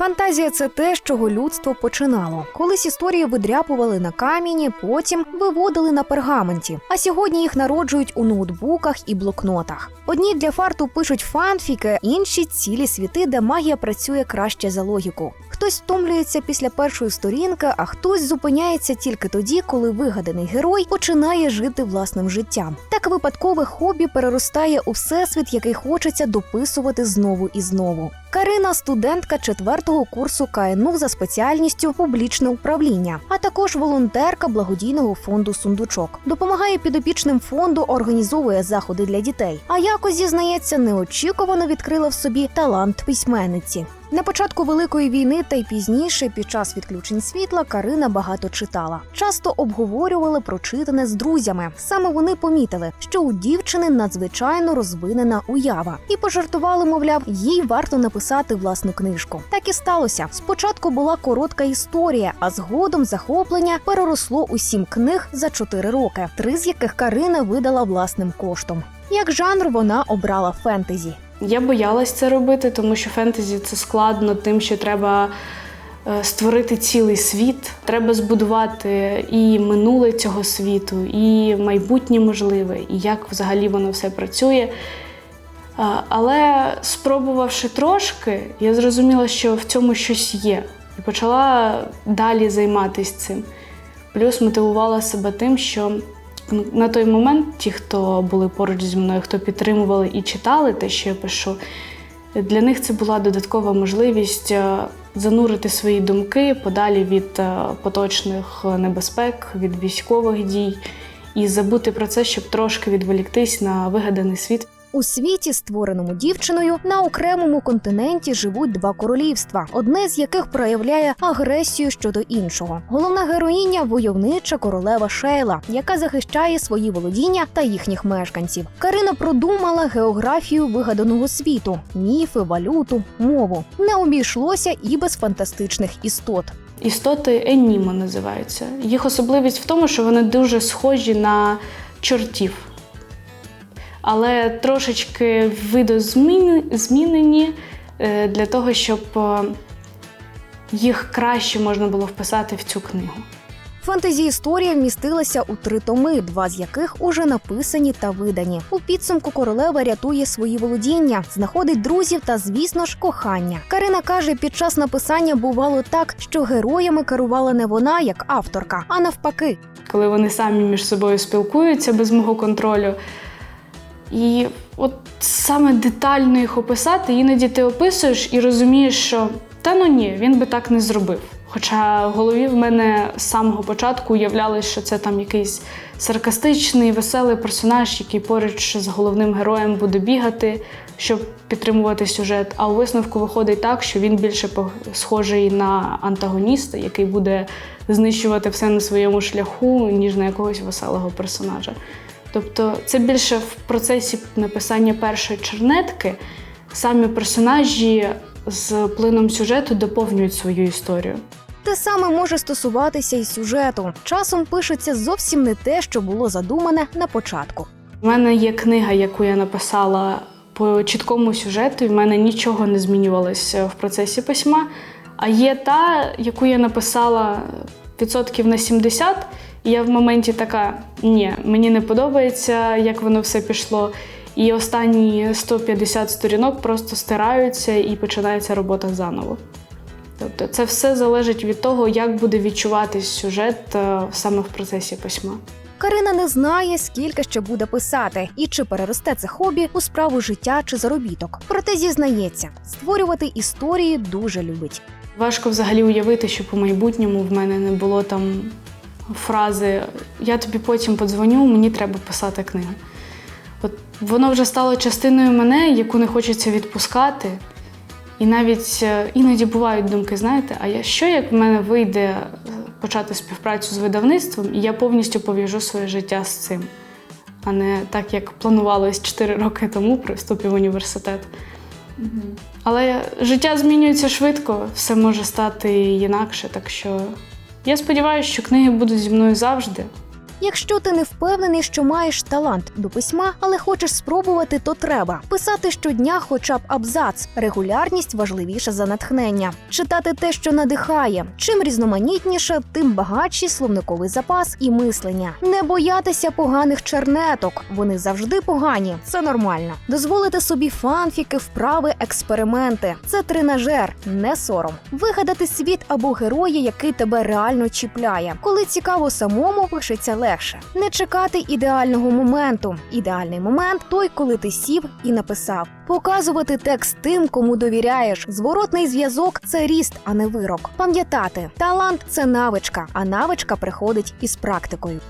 Фантазія це те, з чого людство починало. Колись історії видряпували на камені, потім виводили на пергаменті. А сьогодні їх народжують у ноутбуках і блокнотах. Одні для фарту пишуть фанфіки, інші цілі світи, де магія працює краще за логіку. Хтось втомлюється після першої сторінки, а хтось зупиняється тільки тоді, коли вигаданий герой починає жити власним життям. Так випадкове хобі переростає у всесвіт, який хочеться дописувати знову і знову. Карина студентка четвертого курсу КНУ за спеціальністю публічне управління, а також волонтерка благодійного фонду Сундучок. Допомагає підопічним фонду, організовує заходи для дітей. А якось зізнається, неочікувано відкрила в собі талант письменниці. На початку великої війни та й пізніше, під час відключень світла, Карина багато читала. Часто обговорювали прочитане з друзями. Саме вони помітили, що у дівчини надзвичайно розвинена уява, і пожартували, мовляв, їй варто написати власну книжку. Так і сталося. Спочатку була коротка історія, а згодом захоплення переросло у сім книг за чотири роки, три з яких Карина видала власним коштом. Як жанр вона обрала фентезі. Я боялась це робити, тому що фентезі це складно тим, що треба е, створити цілий світ. Треба збудувати і минуле цього світу, і майбутнє можливе, і як взагалі воно все працює. Але спробувавши трошки, я зрозуміла, що в цьому щось є, і почала далі займатися цим. Плюс мотивувала себе тим, що на той момент ті, хто були поруч зі мною, хто підтримували і читали те, що я пишу, для них це була додаткова можливість е, занурити свої думки подалі від е, поточних небезпек, від військових дій і забути про це, щоб трошки відволіктись на вигаданий світ. У світі, створеному дівчиною, на окремому континенті живуть два королівства, одне з яких проявляє агресію щодо іншого. Головна героїня войовнича королева Шейла, яка захищає свої володіння та їхніх мешканців. Карина продумала географію вигаданого світу, міфи, валюту, мову. Не обійшлося і без фантастичних істот. Істоти Енімо називаються. Їх особливість в тому, що вони дуже схожі на чортів. Але трошечки видозмінені е, для того, щоб е, їх краще можна було вписати в цю книгу. Фентезі історія вмістилася у три томи, два з яких уже написані та видані. У підсумку королева рятує свої володіння, знаходить друзів та, звісно ж, кохання. Карина каже, під час написання бувало так, що героями керувала не вона як авторка, а навпаки. коли вони самі між собою спілкуються без мого контролю. І от саме детально їх описати, іноді ти описуєш і розумієш, що та ну ні, він би так не зробив. Хоча в голові в мене з самого початку уявлялось, що це там якийсь саркастичний, веселий персонаж, який поруч з головним героєм буде бігати, щоб підтримувати сюжет. А у висновку виходить так, що він більше схожий на антагоніста, який буде знищувати все на своєму шляху, ніж на якогось веселого персонажа. Тобто це більше в процесі написання першої чернетки самі персонажі з плином сюжету доповнюють свою історію. Те саме може стосуватися і сюжету. Часом пишеться зовсім не те, що було задумане на початку. У мене є книга, яку я написала по чіткому сюжету, і в мене нічого не змінювалося в процесі письма. А є та, яку я написала відсотків на 70, і я в моменті така: ні, мені не подобається, як воно все пішло. І останні 150 сторінок просто стираються і починається робота заново. Тобто це все залежить від того, як буде відчуватись сюжет е, саме в процесі письма. Карина не знає, скільки ще буде писати, і чи переросте це хобі у справу життя чи заробіток. Проте зізнається, створювати історії дуже любить. Важко взагалі уявити, що по майбутньому в мене не було там фрази Я тобі потім подзвоню, мені треба писати книгу. От воно вже стало частиною мене, яку не хочеться відпускати. І навіть е, іноді бувають думки, знаєте, а я що як в мене вийде е, почати співпрацю з видавництвом, і я повністю пов'яжу своє життя з цим, а не так, як планувалось 4 роки тому при вступі в університет. Але життя змінюється швидко, все може стати інакше. Так що я сподіваюся, що книги будуть зі мною завжди. Якщо ти не впевнений, що маєш талант до письма, але хочеш спробувати, то треба писати щодня, хоча б абзац. Регулярність важливіша за натхнення. Читати те, що надихає. Чим різноманітніше, тим багатший словниковий запас і мислення. Не боятися поганих чернеток. Вони завжди погані. Це нормально. Дозволити собі фанфіки, вправи, експерименти. Це тренажер, не сором. Вигадати світ або героя, який тебе реально чіпляє. Коли цікаво самому, пишеться легше. Не чекати ідеального моменту. Ідеальний момент той, коли ти сів і написав. Показувати текст тим, кому довіряєш. Зворотний зв'язок це ріст, а не вирок. Пам'ятати, талант це навичка, а навичка приходить із практикою.